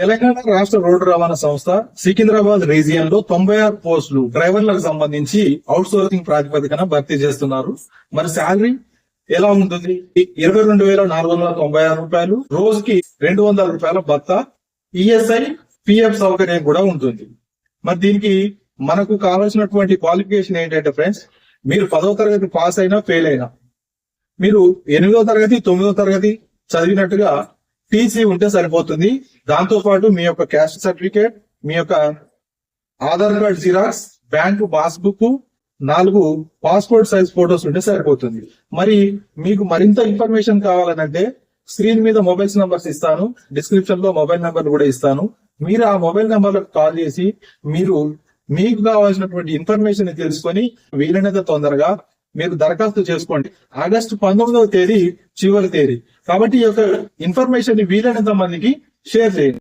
తెలంగాణ రాష్ట్ర రోడ్డు రవాణా సంస్థ సికింద్రాబాద్ రీజియన్లో తొంభై ఆరు పోస్టులు డ్రైవర్లకు సంబంధించి అవుట్ సోర్సింగ్ ప్రాతిపదికన భర్తీ చేస్తున్నారు. మరి శాలరీ ఎలా ఉంటుంది? ఇరవై రెండు వేల నాలుగు వందల తొంభై ఆరు రూపాయలు రోజుకి రెండు వందల రూపాయల భత్త ఈఎస్ఐ పిఎఫ్ సౌకర్యం కూడా ఉంటుంది. మరి దీనికి మనకు కావాల్సినటువంటి క్వాలిఫికేషన్ ఏంటంటే ఫ్రెండ్స్ మీరు పదవ తరగతి పాస్ అయినా ఫెయిల్ అయినా మీరు ఎనిమిదో తరగతి తొమ్మిదో తరగతి చదివినట్టుగా టీసీ ఉంటే సరిపోతుంది. దాంతో పాటు మీ యొక్క క్యాస్ట్ సర్టిఫికేట్ మీ యొక్క Aadhaar card xerox bank passbook నాలుగు పాస్పోర్ట్ సైజ్ ఫోటోస్ ఉంటే సరిపోతుంది. మరి మీకు మరింత ఇన్ఫర్మేషన్ కావాలనంటే స్క్రీన్ మీద మొబైల్స్ నంబర్స్ ఇస్తాను. డిస్క్రిప్షన్లో మొబైల్ నంబర్ కూడా ఇస్తాను. మీరు ఆ మొబైల్ నంబర్లకు కాల్ చేసి మీరు మీకు కావాల్సినటువంటి ఇన్ఫర్మేషన్ తెలుసుకొని వీలైనంత తొందరగా మీరు దరఖాస్తు చేసుకోండి. ఆగస్టు పంతొమ్మిదవ తేదీ చివరి తేదీ. కాబట్టి ఈ యొక్క ఇన్ఫర్మేషన్ని వీలైనంత మందికి షేర్ చేయండి.